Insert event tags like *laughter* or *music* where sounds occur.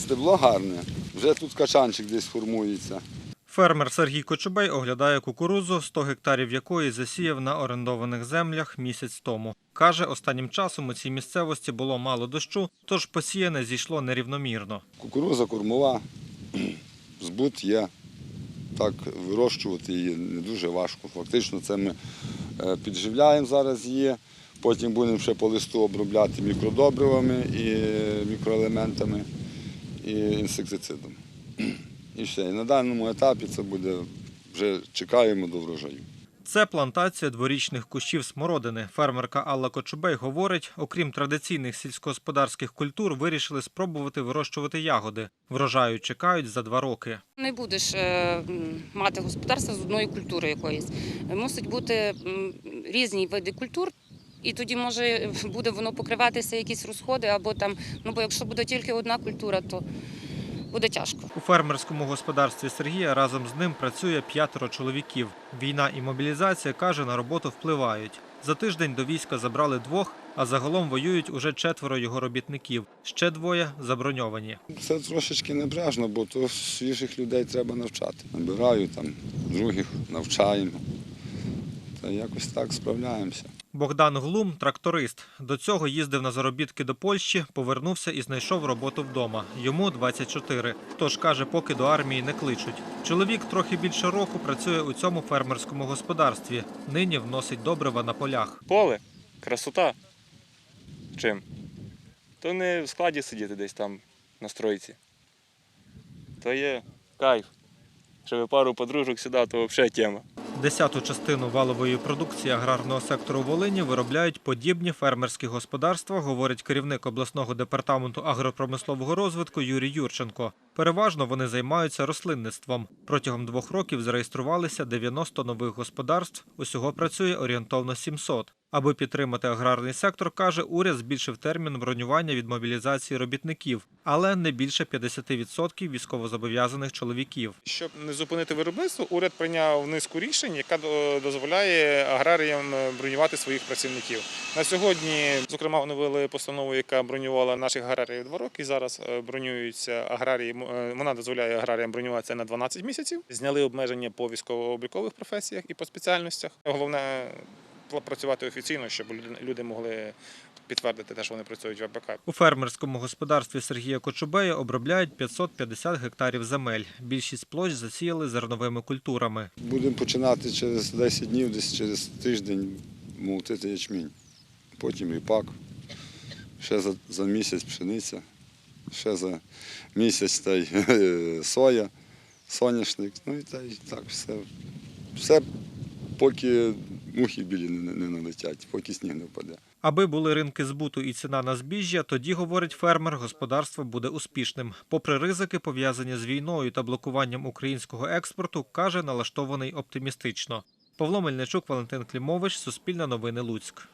Стебло гарне. Вже тут качанчик десь формується. Фермер Сергій Кочубей оглядає кукурудзу, 100 гектарів якої засіяв на орендованих землях місяць тому. Каже, останнім часом у цій місцевості було мало дощу, тож посіяне зійшло нерівномірно. Кукуруза кормова, збут є. Так вирощувати її не дуже важко. Фактично це ми е, підживляємо зараз її, потім будемо ще по листу обробляти мікродобривами і мікроелементами і інсектицидом. І все. І на даному етапі це буде, вже чекаємо до врожаю. Це плантація дворічних кущів смородини. Фермерка Алла Кочубей говорить, окрім традиційних сільськогосподарських культур, вирішили спробувати вирощувати ягоди. Врожаю чекають за два роки. Не будеш е, мати господарство з одної культури якоїсь. Мусить бути різні види культур. І тоді може буде воно покриватися якісь розходи, або там, ну бо якщо буде тільки одна культура, то буде тяжко. У фермерському господарстві Сергія разом з ним працює п'ятеро чоловіків. Війна і мобілізація каже, на роботу впливають. За тиждень до війська забрали двох, а загалом воюють уже четверо його робітників. Ще двоє заброньовані. Це трошечки небрежно, бо то свіжих людей треба навчати. Набираю там других, навчаємо. Та якось так справляємося. Богдан Глум тракторист. До цього їздив на заробітки до Польщі, повернувся і знайшов роботу вдома. Йому 24. Тож каже, поки до армії не кличуть. Чоловік трохи більше року працює у цьому фермерському господарстві. Нині вносить добрива на полях. Поле, красота. Чим? То не в складі сидіти десь там на стройці. То є кайф. Щоб пару подружок сюди, то взагалі тема. Десяту частину валової продукції аграрного сектору Волині виробляють подібні фермерські господарства, говорить керівник обласного департаменту агропромислового розвитку Юрій Юрченко. Переважно вони займаються рослинництвом. Протягом двох років зареєструвалися 90 нових господарств. Усього працює орієнтовно 700. Аби підтримати аграрний сектор, каже, уряд збільшив термін бронювання від мобілізації робітників, але не більше 50% військовозобов'язаних чоловіків. Щоб не зупинити виробництво, уряд прийняв низку рішень, яка до- дозволяє аграріям е, бронювати своїх працівників. На сьогодні, зокрема, оновили постанову, яка бронювала наших аграріїв два роки. Зараз е, бронюються аграрії. е, Вона дозволяє аграріям бронюватися на 12 місяців. Зняли обмеження по військово-облікових професіях і по спеціальностях. Головне працювати офіційно, щоб люди- могли підтвердити те, що вони працюють в АПК. У фермерському господарстві Сергія Кочубея обробляють 550 гектарів земель. Більшість площ засіяли зерновими культурами. Будемо починати через 10 днів, десь через тиждень молотити ячмінь. Потім ріпак, ще за, за місяць пшениця, ще за місяць та й *laughs* соя, соняшник. Ну і та й так, все. Все, поки мухи білі не, налетять, поки сніг не впаде. Аби були ринки збуту і ціна на збіжжя, тоді, говорить фермер, господарство буде успішним. Попри ризики, пов'язані з війною та блокуванням українського експорту, каже, налаштований оптимістично. Павло Мельничук, Валентин Клімович, Суспільне новини Луцьк.